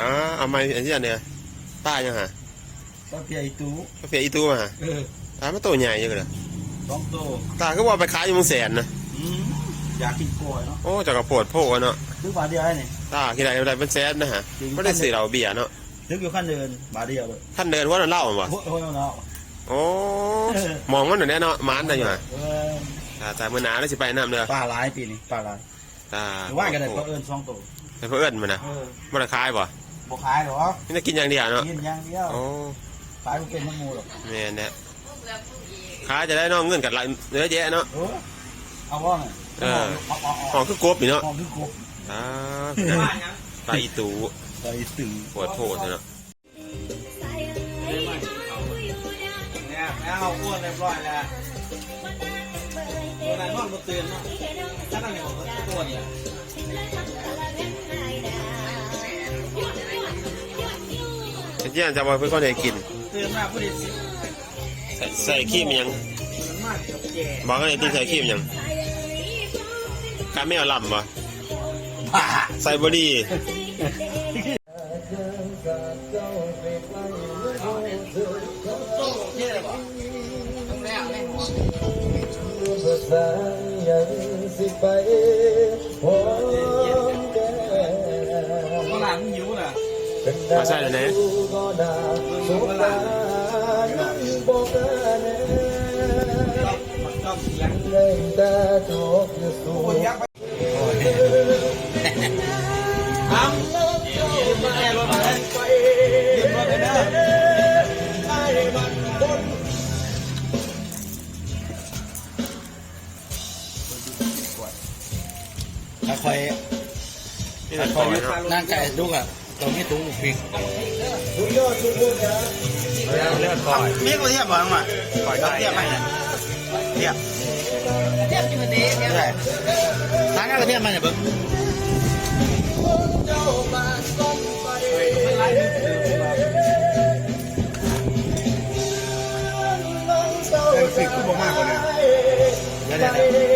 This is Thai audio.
อ๋อเอาไม้อันนี้อันเนี้ยป้ายังฮะก็เพียอีตู้กาแฟอีตู้มาฮะเอออ่ามันตัวใหญ่ยังเลยสองตัวตาก็ว่าไปขายอยู่เมืองแสนนะอืมอยากกินกล้วยเนาะโอ้จากกระโปดโพกเนาะซื้อบาทเดียวไอ้นี่ตากี่ไรอะไรเป็นแสนนะฮะไม่ได้สีเราเบียร์เนาะซื้ออยู่ขั้นเดินบาทเดียวเลยท่านเดินว่านั่นเล่าบ่โอ้ยโอ้ยเนาะโอ้มองมันหน่อยแน่เนาะมันได้อยู่ฮะเออตาตามือหนาแล้วสิไปน้ำเด้อปลาหลายปีนี่ปลาหลายตาหรือว่ากันได้ก็เอิญสองตัวแต่เพื่อนมันนะเออมันขายบ่ บ่ขายหรอกนี่จะกินอย่างเดียวเนาะกินอย่างเดียวโอ้ขายบ่เป็นน้ำมูหรอกแม่นเนี่ยขายจะได้เน้องเงินกับไรเนื้อแยะเนาะ เออเอาว่าไงเออ เอาเอาขเอาองคือกบนี่เนาะของที่กบอ่าตาอีตูใส่ตึงปวดโทษเนาะเนี่ยแล้วเอาอ้วนเรียบร้อยแล้วตัวไหนนอนบ่ตื่นเนาะถ้านั่นเนี่ยผมก็อ้วนเนี่ย ไอ้เจ้าจะมาเพื่อนคนให้กินตื่นมาผู้ดีสิใส่ใส่ขี้มยังมันมากกับแก่บอกกันเลยตีใส่ขี้มยังกาไม่เอาลำบ่บ้าใส่บอดี้เนี่ยเลยบ่ข้ มาใส่เลยนะคอยนั่งไก่ลูกอะ ตรงนี้ถุงหมูปิ้งเลือดก่อยมีกูเทียบบ้างมั้ยก่อยเทียบไหมเทียบเทียบอยู่ดีเทียบไหนทางนั้นเทียบมันเนี่ยเบิ้งสิบกูบอกมากกว่านี้